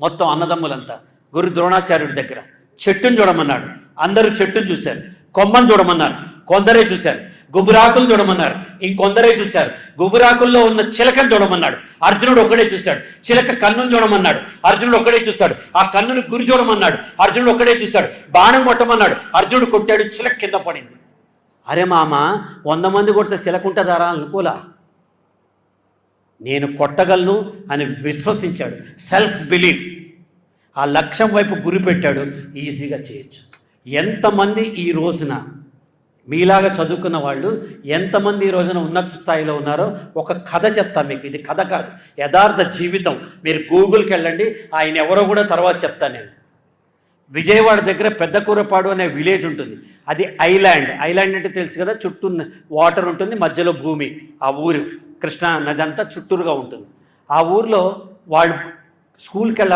మొత్తం అన్నదమ్ములంతా. గురు ద్రోణాచార్యుడి దగ్గర. చెట్టును చూడమన్నాడు అందరూ చెట్టును చూశారు. కొమ్మను చూడమన్నారు. కొందరే చూశారు. గుబురాకులు చూడమన్నారు. ఇంకొందరే చూశారు. గుబురాకుల్లో ఉన్న చిలకను చూడమన్నాడు. అర్జునుడు ఒక్కడే చూశాడు. చిలక కన్నును చూడమన్నాడు. అర్జునుడు ఒక్కడే చూశాడు. ఆ కన్నును గురి చూడమన్నాడు. అర్జునుడు ఒక్కడే చూశాడు. బాణం కొట్టమన్నాడు. అర్జునుడు కొట్టాడు. చిలక కింద పడింది. అరే మామ వంద మంది కొడితే చిలక ఉంటుందారా అనుకోలా? నేను కొట్టగలను అని విశ్వసించాడు. సెల్ఫ్ బిలీఫ్ ఆ లక్ష్యం వైపు గురి పెట్టాడు. ఈజీగా చేయొచ్చు. ఎంతమంది ఈ రోజున మీలాగా చదువుకున్న వాళ్ళు ఎంతమంది ఈ రోజున ఉన్నత స్థాయిలో ఉన్నారో ఒక కథ చెప్తా మీకు. ఇది కథ కాదు. యథార్థ జీవితం. మీరు గూగుల్కి వెళ్ళండి. ఆయన ఎవరో కూడా తర్వాత చెప్తాను నేను. విజయవాడ దగ్గర పెద్ద కూరపాడు అనే విలేజ్ ఉంటుంది. అది ఐలాండ్. ఐలాండ్ అంటే తెలుసు కదా? చుట్టూ వాటర్ ఉంటుంది. మధ్యలో భూమి. ఆ ఊరు. కృష్ణా నది అంతా చుట్టూరుగా ఉంటుంది. ఆ ఊర్లో వాళ్ళు స్కూల్కి వెళ్ళాలి